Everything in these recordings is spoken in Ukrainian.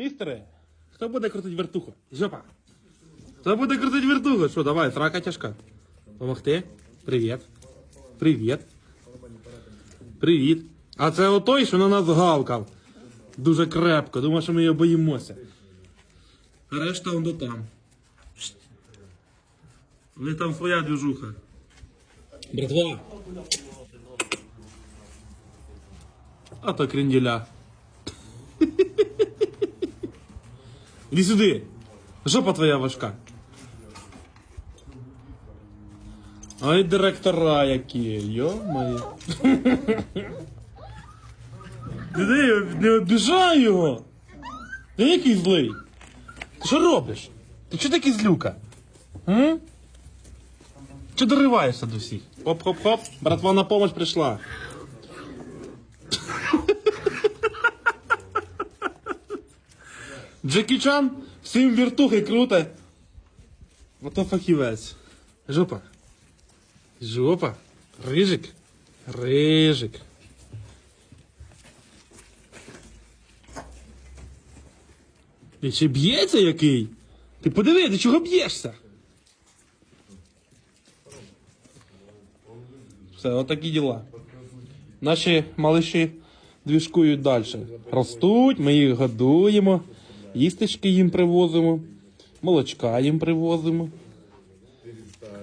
Містере, хто буде крутить вертуху? Жопа. Хто буде крутить вертуху? Що, давай, срака тяжка. Помогти? Привіт. Привіт. Привіт. А це отой, що на нас гавкав. Дуже крепко. Думав, що ми його боїмося. А решта он до там. Них там своя движуха. Братва. А то кренделя. Іди сюди. Жопа твоя важка. Ай, директора які, йо-моє. Ти не обіжай його. Ти який злий? Ти що робиш? Ти чого такий злюка? М? Чи дориваєшся до всіх? Хоп-хоп-хоп, братва на помощь прийшла. Джекі Чан всім віртухи круте. Ото фахівець. Жопа. Жопа. Рижик. Рижик. Ти ще б'ється який? Ти подиви, ти чого б'єшся? Все, отакі діла. Наші малиші двіжкують далі. Ростуть, ми їх годуємо, їстечки їм привозимо, молочка їм привозимо.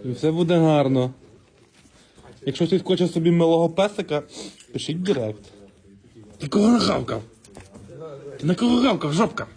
І все буде гарно. Якщо хтось хоче собі милого песика, пишіть директ. Ти кого нахавкав? Ти на кого гавкав, жопка?